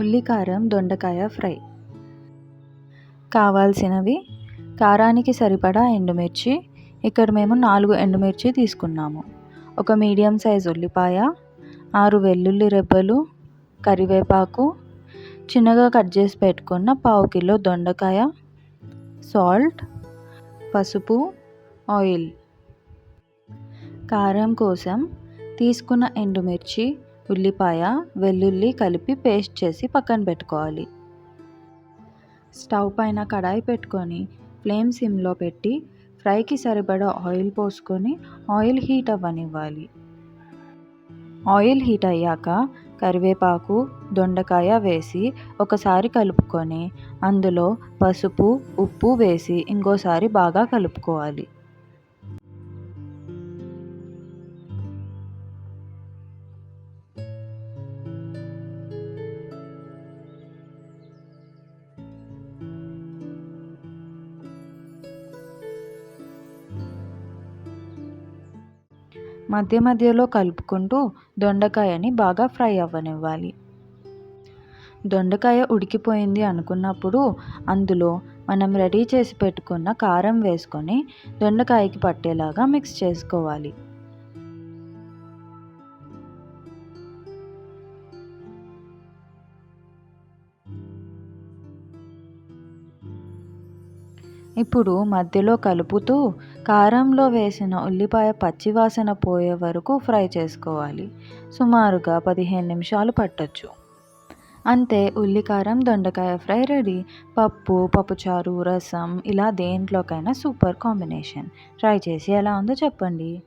ఉల్లికారం దొండకాయ ఫ్రై. కావాల్సినవి కారానికి సరిపడా ఎండుమిర్చి. ఇక్కడ మేము నాలుగు ఎండుమిర్చి తీసుకున్నాము. ఒక మీడియం సైజ్ ఉల్లిపాయ ఆరు వెల్లుల్లి రెబ్బలు కరివేపాకు. చిన్నగా కట్ చేసి పెట్టుకున్న పావు కిలో దొండకాయ సాల్ట్ పసుపు ఆయిల్. కారం కోసం తీసుకున్న ఎండుమిర్చి ఉల్లిపాయ వెల్లుల్లి కలిపి పేస్ట్ చేసి పక్కన పెట్టుకోవాలి. స్టవ్ పైన కడాయి పెట్టుకొని ఫ్లేమ్ సిమ్లో పెట్టి ఫ్రైకి సరిపడా ఆయిల్ పోసుకొని ఆయిల్ హీట్ అవ్వనివ్వాలి. ఆయిల్ హీట్ అయ్యాక కరివేపాకు దొండకాయ వేసి ఒకసారి కలుపుకొని అందులో పసుపు ఉప్పు వేసి ఇంకోసారి బాగా కలుపుకోవాలి. మధ్య మధ్యలో కలుపుకుంటూ దొండకాయని బాగా ఫ్రై అవ్వనివ్వాలి. దొండకాయ ఉడికిపోయింది అనుకున్నప్పుడు అందులో మనం రెడీ చేసి పెట్టుకున్న కారం వేసుకొని దొండకాయకి పట్టేలాగా మిక్స్ చేసుకోవాలి. ఇప్పుడు మధ్యలో కలుపుతూ కారంలో వేసిన ఉల్లిపాయ పచ్చివాసన పోయే వరకు ఫ్రై చేసుకోవాలి. సుమారుగా పదిహేను నిమిషాలు పట్టొచ్చు. అంతే ఉల్లికారం దొండకాయ ఫ్రై రెడీ. పప్పు పప్పుచారు రసం ఇలా దేంట్లోకైనా సూపర్ కాంబినేషన్. ట్రై చేసి ఎలా ఉందో చెప్పండి.